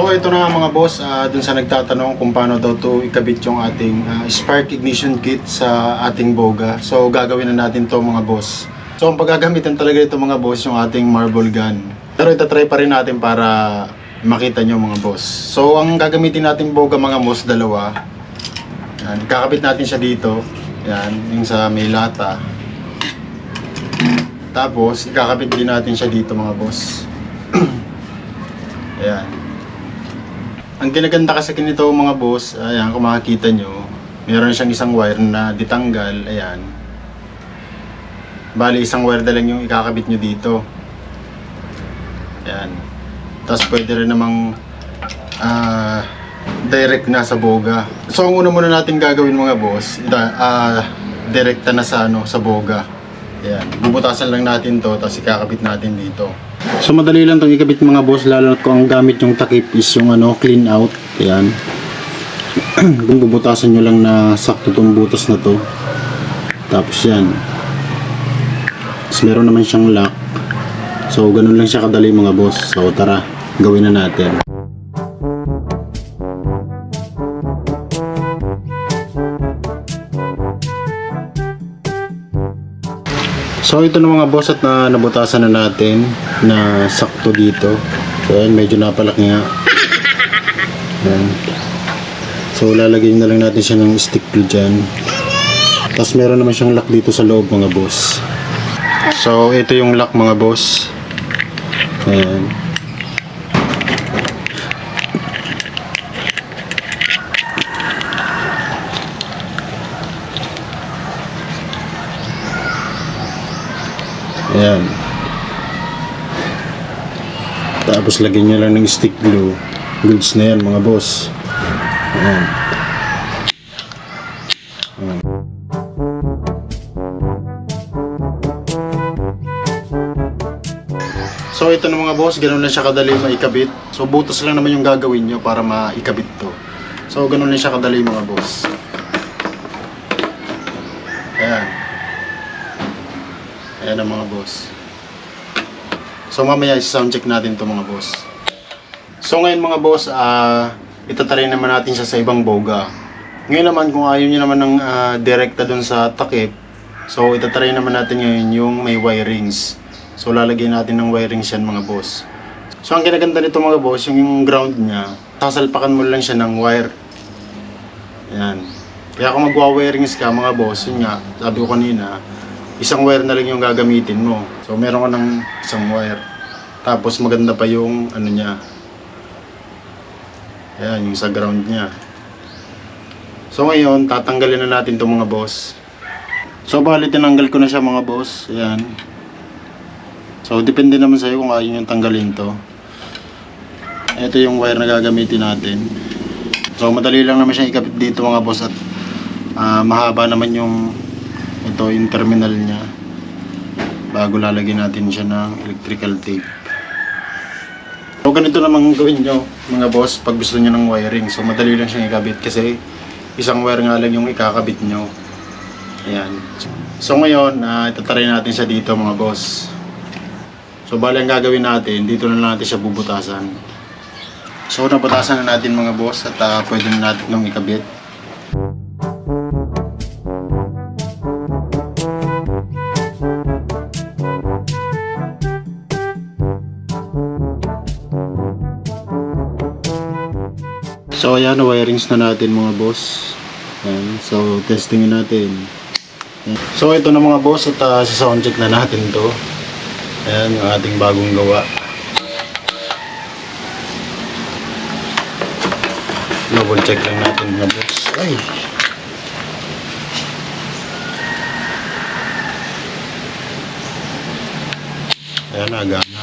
So ito na mga boss, ah, dun sa nagtatanong kung paano daw to ikabit yung ating ah, spark ignition kit sa ating boga. So gagawin na natin to mga boss. So ang paggagamitan talaga ito mga boss yung ating marble gun. Pero itatry pa rin natin para makita nyo mga boss. So ang gagamitin natin boga mga boss dalawa. Yan, kakabit natin siya dito. Yan, yung sa may lata. Tapos ikakabit din natin siya dito mga boss. Ayan. Ang kinaganda kasi nito mga boss, ayan kung makikita nyo, meron siyang isang wire na ditanggal, ayan. Bali, isang wire na lang yung ikakabit nyo dito. Ayan. Tapos pwede rin namang ah, direct na sa boga. So ang una muna natin gagawin mga boss, ita, ah, direkta na sa ano, sa boga. Ayan. Bubutasan lang natin to, tapos ikakabit natin dito. So madali lang itong ikabit mga boss, lalo na kung ang gamit yung takip is yung ano, clean out. Ayan. kung bubutasan nyo lang na sakto tong butas na to. Tapos yan. Tapos meron naman siyang lock. So ganun lang siya kadali mga boss. So tara, gawin na natin. So ito na mga boss at na nabutasan na natin na sakto dito. So ayan, medyo napalaki nga. Ayan. So lalagyan na lang natin siya ng stick glue dyan. Tapos meron naman siyang lock dito sa loob mga boss. So ito yung lock mga boss. Ayan. Ayan. Tapos lagyan nyo lang ng stick glue. Goods na yan mga boss. Ayan. So ito na mga boss, ganun lang siya kadali maikabit. So butas lang naman yung gagawin nyo para maikabit to. So ganun lang siya kadali mga boss. Ayan. Ayan ang mga boss. So mamaya i-sound check natin to mga boss. So ngayon mga boss, ah itatry naman natin siya sa ibang boga. Ngayon naman kung ayaw niyo naman ng ah, direkta dun sa takip, so itatry naman natin ngayon yung may wirings. So lalagyan natin ng wirings yan mga boss. So ang kinaganda nito mga boss, yung, yung ground niya, sasalpakan mo lang siya ng wire. Yan. Kaya kung magwa-wirings ka mga boss, yun nga, sabi ko kanina, isang wire na lang yung gagamitin mo. So meron ka ng isang wire. Tapos maganda pa yung ano niya. Ayan, yung sa ground niya. So ngayon, tatanggalin na natin itong mga boss. So bali tinanggal ko na siya mga boss. Ayan. So depende naman sa'yo kung ayaw yung tanggalin to. Ito yung wire na gagamitin natin. So madali lang naman siya ikapit dito mga boss at ah, mahaba naman yung ito yung terminal niya. Bago lalagyan natin siya ng electrical tape. So ganito naman gawin nyo mga boss pag gusto nyo ng wiring. So madali lang siyang ikabit kasi isang wire nga lang yung ikakabit nyo. Ayan. So ngayon uh, itatry natin siya dito mga boss. So bali ang gagawin natin dito na lang natin siya bubutasan. So nabutasan na natin mga boss at ah, pwede na natin nung ikabit So ayan, wirings na natin mga boss. Ayan, so testingin natin. Ayan. So ito na mga boss at uh, sa sound check na natin to. Ayan, yung ating bagong gawa. Double check lang natin mga boss. Ay! Ayan, agana.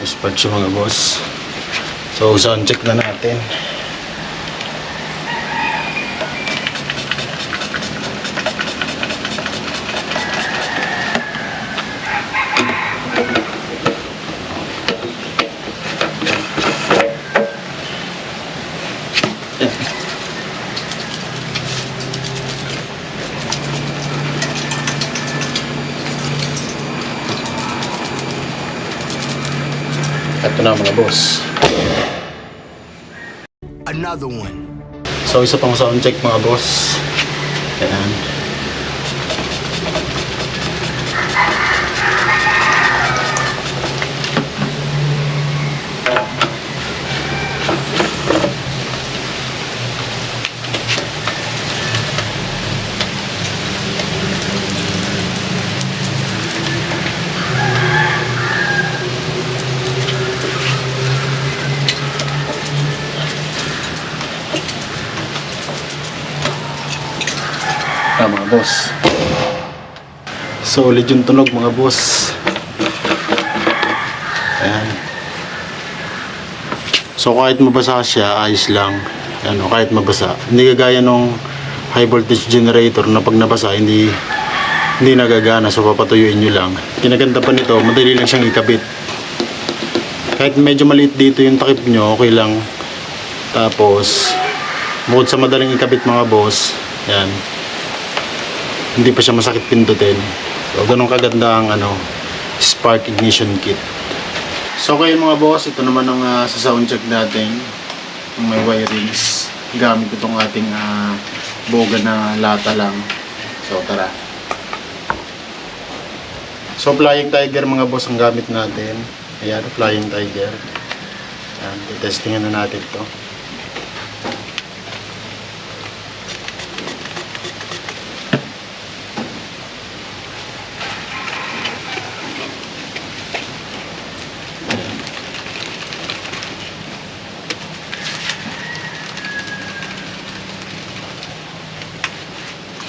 Dispatch mga boss. So, sound check na natin. Ito na mga boss. Another one. So isa pang sound check mga boss. Ayan. Ah, mga boss. Solid yung tunog mga boss. Ayan. So kahit mabasa siya, ayos lang. Ano, kahit mabasa. Hindi kagaya nung high voltage generator na pag nabasa, hindi hindi nagagana. So papatuyuin nyo lang. Kinaganda pa nito, madali lang siyang ikabit. Kahit medyo maliit dito yung takip nyo, okay lang. Tapos, bukod sa madaling ikabit mga boss, yan, hindi pa siya masakit pindutin. So, ganun kaganda ang ano, spark ignition kit. So, okay mga boss, ito naman ang uh, sa sound check natin. Yung may wirings. Gamit itong ating uh, boga na lata lang. So, tara. So, Flying Tiger mga boss ang gamit natin. Ayan, Flying Tiger. Ayan, testingan na natin to.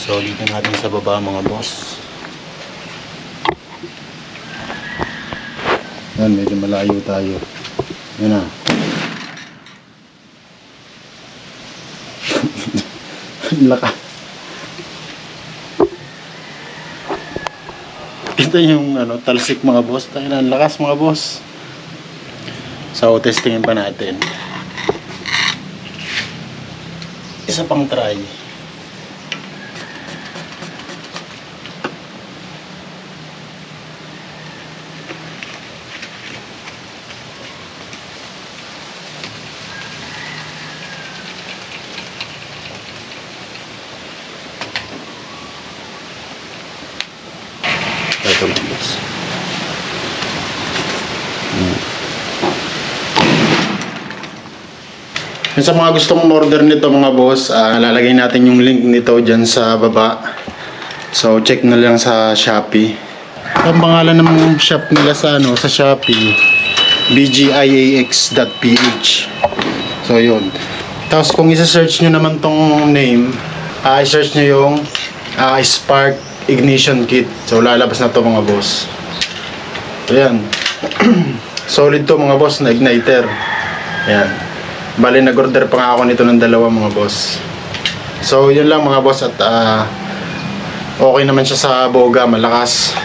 So, dito natin sa baba mga boss. Yan, medyo malayo tayo. Yan na. Laka. Ito yung ano, talsik mga boss. Tayo na, lakas mga boss. So, testingin pa natin. Isa pang try. Ito mga boss. Hmm. Yun Sa mga gustong order nito mga boss, ah, lalagay natin yung link nito dyan sa baba. So check na lang sa Shopee. Ang pangalan ng shop nila sa ano sa Shopee, bgiax.ph. So yun. Tapos kung isa-search nyo naman tong name, ah, i-search nyo yung ah, Spark Ignition Kit. So lalabas na to mga boss. Ayan. Solid to mga boss na igniter. Ayan. Bali nag-order pa nga ako nito ng dalawa mga boss. So yun lang mga boss at ah, okay naman siya sa boga, malakas.